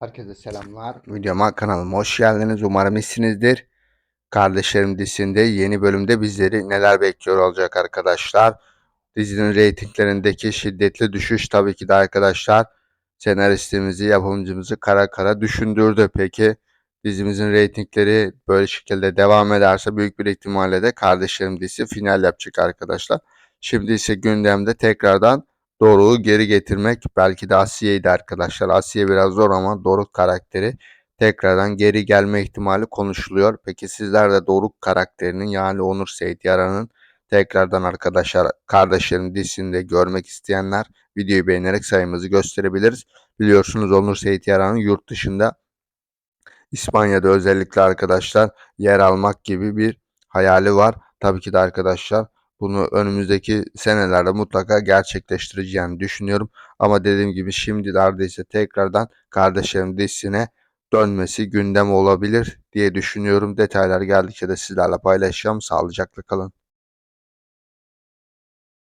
Herkese selamlar. Videoma kanalıma hoş geldiniz. Umarım iyisinizdir. Kardeşlerim dizisinde yeni bölümde bizleri neler bekliyor olacak arkadaşlar. Dizinin reytinglerindeki şiddetli düşüş tabii ki de arkadaşlar senaristimizi, yapımcımızı kara kara düşündürdü. Peki dizimizin reytingleri böyle şekilde devam ederse büyük bir ihtimalle de Kardeşlerim dizisi final yapacak arkadaşlar. Şimdi ise gündemde tekrardan Doruk'u geri getirmek belki de Asiye'ydi arkadaşlar. Asiye biraz zor ama Doruk karakteri tekrardan geri gelme ihtimali konuşuluyor. Peki sizler de Doruk karakterinin yani Onur Seyit Yaran'ın tekrardan arkadaşlar kardeşlerin dizisinde görmek isteyenler videoyu beğenerek sayımızı gösterebiliriz. Biliyorsunuz Onur Seyit Yaran'ın yurt dışında İspanya'da özellikle arkadaşlar yer almak gibi bir hayali var. Tabii ki de arkadaşlar bunu önümüzdeki senelerde mutlaka gerçekleştireceğini düşünüyorum. Ama dediğim gibi şimdilerde ise tekrardan kardeşlerim dizisine dönmesi gündem olabilir diye düşünüyorum. Detaylar geldikçe de sizlerle paylaşacağım. Sağlıcakla kalın.